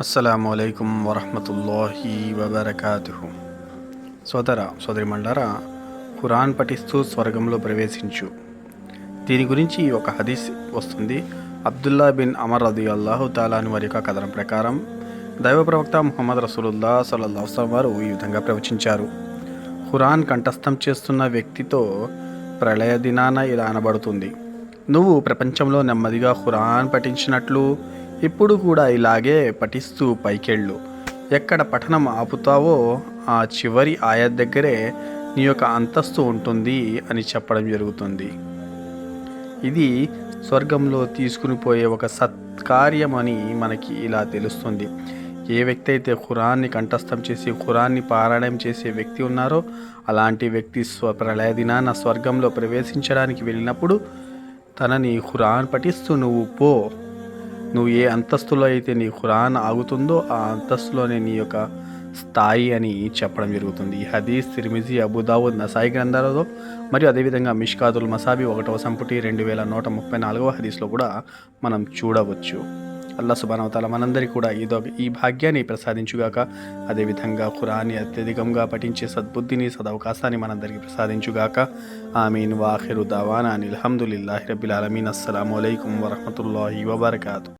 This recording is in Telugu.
అస్సలం అయికం వరహమతుల్లాహి వబర్కాతు సోదర సోదరి మండారా ఖురాన్ పఠిస్తూ స్వర్గంలో ప్రవేశించు. దీని గురించి ఒక హదీస్ వస్తుంది. అబ్దుల్లా బిన్ అమర్ రది అల్లాహు తాలాని వారి యొక్క కథనం ప్రకారం దైవ ప్రవక్త ముహమ్మద్ రసూలుల్లా సల్లాహం వారు ఈ విధంగా ప్రవచించారు. ఖురాన్ కంఠస్థం చేస్తున్న వ్యక్తితో ప్రళయ దినాన ఇలా అనబడుతుంది. నువ్వు ప్రపంచంలో నెమ్మదిగా ఖురాన్ పఠించినట్లు ఇప్పుడు కూడా ఇలాగే పఠిస్తూ పైకెళ్ళు. ఎక్కడ పఠనం ఆపుతావో ఆ చివరి ఆయా దగ్గరే నీ యొక్క అంతస్తు ఉంటుంది అని చెప్పడం జరుగుతుంది. ఇది స్వర్గంలో తీసుకుని పోయే ఒక సత్కార్యం అని మనకి ఇలా తెలుస్తుంది. ఏ వ్యక్తి అయితే ఖురాన్ని కంఠస్థం చేసి ఖురాన్ని పారాయణం చేసే వ్యక్తి ఉన్నారో అలాంటి వ్యక్తి స్వ ప్రళయ దినాన స్వర్గంలో ప్రవేశించడానికి వెళ్ళినప్పుడు తనని ఖురాన్ పఠిస్తూ నువ్వు పో. నువ్వు ఏ అంతస్తులో అయితే నీ ఖురాన్ ఆగుతుందో ఆ అంతస్తులోనే నీ యొక్క స్థాయి అని చెప్పడం జరుగుతుంది. ఈ హదీస్ తిరిమిజి అబుదావుద్ నసాయి గ్రంథాలలో మరియు అదేవిధంగా మిష్కాదుల్ మసాబి ఒకటవ సంపుటి రెండు వేల నూట ముప్పై నాలుగవ హదీస్లో కూడా మనం చూడవచ్చు. అల్లా సుబానవతాల మనందరికీ కూడా ఇదో ఈ భాగ్యాన్ని ప్రసాదించుగాక అదేవిధంగా ఖురాన్ని అత్యధికంగా పఠించే సద్బుద్ధిని సదవకాశాన్ని మనందరికీ ప్రసాదించుగాక. ఆమీన్. వాఖిరు దవానా అనిల్ హమ్దుల్లాహి రబ్బిల్ అలమీన్ అస్సలం అయికం వరహమతుల్లాహి వబర్కాతు.